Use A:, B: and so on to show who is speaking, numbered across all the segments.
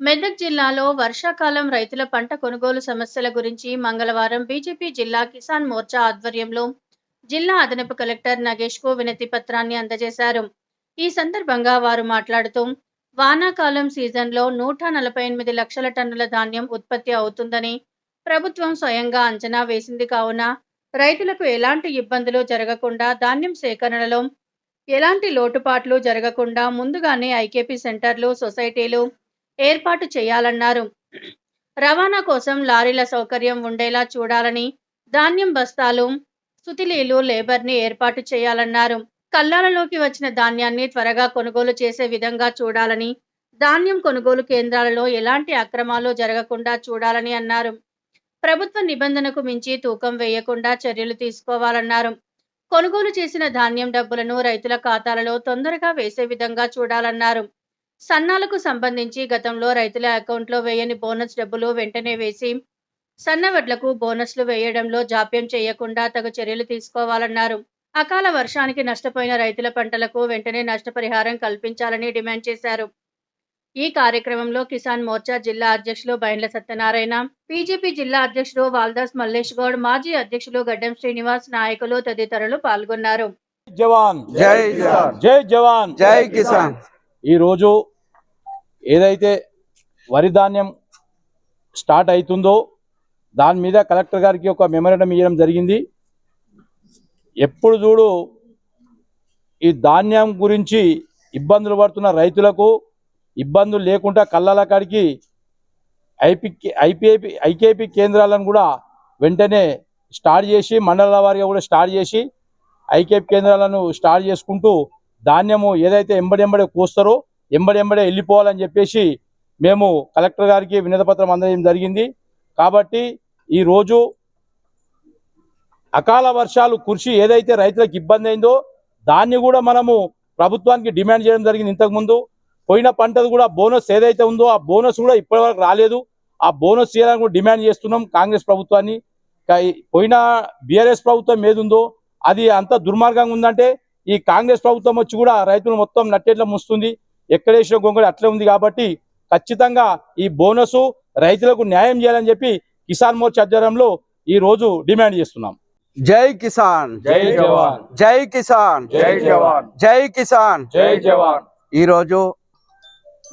A: మెదక్ జిల్లాలో వర్షాకాలం రైతుల పంట కొనుగోలు సమస్యల గురించి మంగళవారం బీజేపీ జిల్లా కిసాన్ మోర్చా ఆధ్వర్యంలో జిల్లా అదనపు కలెక్టర్ నగేష్కు వినతి పత్రాన్ని అందజేశారు. ఈ సందర్భంగా వారు మాట్లాడుతూ వానాకాలం సీజన్లో నూట నలభై ఎనిమిది లక్షల టన్నుల ధాన్యం ఉత్పత్తి అవుతుందని ప్రభుత్వం స్వయంగా అంచనా వేసింది కావున రైతులకు ఎలాంటి ఇబ్బందులు జరగకుండా ధాన్యం సేకరణలో ఎలాంటి లోటుపాట్లు జరగకుండా ముందుగానే ఐకేపీ సెంటర్లు సొసైటీలు ఏర్పాటు చేయాలన్నారు. రవాణా కోసం లారీల సౌకర్యం ఉండేలా చూడాలని ధాన్యం బస్తాలు సుతిలీలు లేబర్ని ఏర్పాటు చేయాలన్నారు. కల్లాలలోకి వచ్చిన ధాన్యాన్ని త్వరగా కొనుగోలు చేసే విధంగా చూడాలని ధాన్యం కొనుగోలు కేంద్రాలలో ఎలాంటి అక్రమాలు జరగకుండా చూడాలని అన్నారు. ప్రభుత్వ నిబంధనకు మించి తూకం వేయకుండా చర్యలు తీసుకోవాలన్నారు. కొనుగోలు చేసిన ధాన్యం డబ్బులను రైతుల ఖాతాలలో తొందరగా వేసే విధంగా చూడాలన్నారు. సన్నాలకు సంబంధించి గతంలో రైతుల అకౌంట్లో వేయని బోనస్ డబ్బులు వెంటనే వేసి సన్నవడ్లకు బోనస్లు వేయడంలో జాప్యం చేయకుండా తగు చర్యలు తీసుకోవాలన్నారు. అకాల వర్షానికి నష్టపోయిన రైతుల పంటలకు వెంటనే నష్టపరిహారం కల్పించాలని డిమాండ్ చేశారు. ఈ కార్యక్రమంలో కిసాన్ మోర్చా జిల్లా అధ్యక్షులు బైండ్ల సత్యనారాయణ బీజేపీ జిల్లా అధ్యక్షుడు వాల్దాస్ మల్లేష్ గౌడ్ మాజీ అధ్యక్షులు గడ్డం శ్రీనివాస్ నాయకులు తదితరులు పాల్గొన్నారు.
B: జవాన్.
C: జై
B: జవాన్.
C: జై కిసాన్.
B: ఈరోజు ఏదైతే వరి ధాన్యం స్టార్ట్ అవుతుందో దాని మీద కలెక్టర్ గారికి ఒక మెమరణం ఇవ్వడం జరిగింది. ఎప్పుడు చూడు ఈ ధాన్యం గురించి ఇబ్బందులు పడుతున్న రైతులకు ఇబ్బందులు లేకుండా కళ్ళల కాడికి ఐపీ ఐపీఐపీ ఐకేపీ కేంద్రాలను కూడా వెంటనే స్టార్ట్ చేసి మండలాల వారిగా కూడా స్టార్ట్ చేసి ఐకేపీ కేంద్రాలను స్టార్ట్ చేసుకుంటూ ధాన్యము ఏదైతే ఎంబడెంబడే కోస్తారో ఎంబడెంబడే వెళ్ళిపోవాలని చెప్పేసి మేము కలెక్టర్ గారికి వినతిపత్రం అందజేయడం జరిగింది. కాబట్టి ఈరోజు అకాల వర్షాలు కురిసి ఏదైతే రైతులకు ఇబ్బంది అయిందో దాన్ని కూడా మనము ప్రభుత్వానికి డిమాండ్ చేయడం జరిగింది ఇంతకుముందు పోయిన పంటది కూడా బోనస్ ఏదైతే ఉందో ఆ బోనస్ కూడా ఇప్పటివరకు రాలేదు. ఆ బోనస్ చేయాలని కూడా డిమాండ్ చేస్తున్నాం కాంగ్రెస్ ప్రభుత్వాన్ని. పోయిన బీఆర్ఎస్ ప్రభుత్వం ఏదుందో అది అంత దుర్మార్గంగా ఉందంటే ఈ కాంగ్రెస్ ప్రభుత్వం వచ్చి కూడా రైతులు మొత్తం నట్టేట్ల ముస్తుంది. ఎక్కడేసిన గొంగడి అట్లే ఉంది కాబట్టి ఖచ్చితంగా ఈ బోనస్ రైతులకు న్యాయం చేయాలని చెప్పి కిసాన్ మోర్చా ఆధ్వర్యంలో ఈ రోజు డిమాండ్ చేస్తున్నాం.
C: జై కిసాన్.
B: జై జవాన్.
C: జై కిసాన్.
B: జై జవాన్.
C: జై కిసాన్.
B: జై జవాన్.
C: ఈరోజు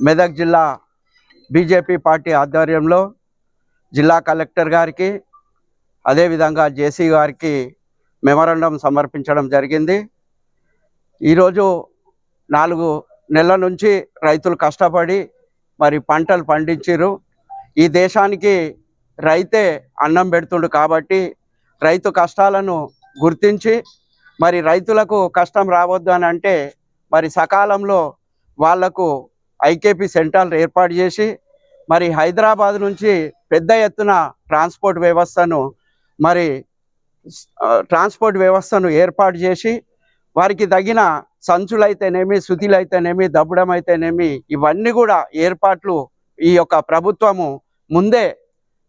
C: మెదక్ జిల్లా బీజేపీ పార్టీ ఆధ్వర్యంలో జిల్లా కలెక్టర్ గారికి అదేవిధంగా జేసీ గారికి మెమరాండం సమర్పించడం జరిగింది. ఈరోజు నాలుగు నెలల నుంచి రైతులు కష్టపడి మరి పంటలు పండించారు ఈ దేశానికి రైతే అన్నం పెడుతుండు కాబట్టి రైతు కష్టాలను గుర్తించి మరి రైతులకు కష్టం రావద్దు అని అంటే మరి సకాలంలో వాళ్ళకు ఐకేపీ సెంటర్లు ఏర్పాటు చేసి మరి హైదరాబాద్ నుంచి పెద్ద ఎత్తున ట్రాన్స్పోర్ట్ వ్యవస్థను మరి ట్రాన్స్పోర్ట్ వ్యవస్థను ఏర్పాటు చేసి వారికి తగిన సంచులైతేనేమి శుతిలైతేనేమి దబ్బడం అయితేనేమి ఇవన్నీ కూడా ఏర్పాట్లు ఈ యొక్క ప్రభుత్వము ముందే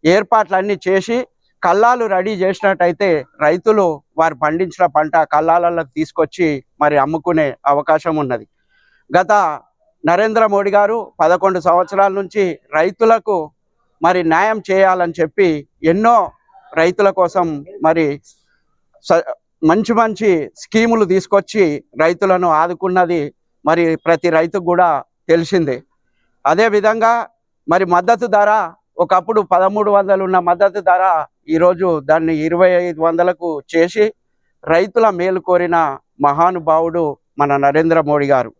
C: ఏర్పాట్లన్నీ చేసి కల్లాలు రెడీ చేసినట్టయితే రైతులు వారు పండించిన పంట కల్లాలకు తీసుకొచ్చి మరి అమ్ముకునే అవకాశం ఉన్నది. గత నరేంద్ర మోడీ గారు పదకొండు సంవత్సరాల నుంచి రైతులకు మరి న్యాయం చేయాలని చెప్పి ఎన్నో రైతుల కోసం మరి స- మంచి మంచి స్కీములు తీసుకొచ్చి రైతులను ఆదుకున్నది మరి ప్రతి రైతుకు కూడా తెలిసింది. అదేవిధంగా మరి మద్దతు ధర ఒకప్పుడు పదమూడు వందలు ఉన్న మద్దతు ధర ఈరోజు దాన్ని ఇరవై ఐదు వందలకు చేసి రైతుల మేలు కోరిన మహానుభావుడు మన నరేంద్ర మోడీ గారు.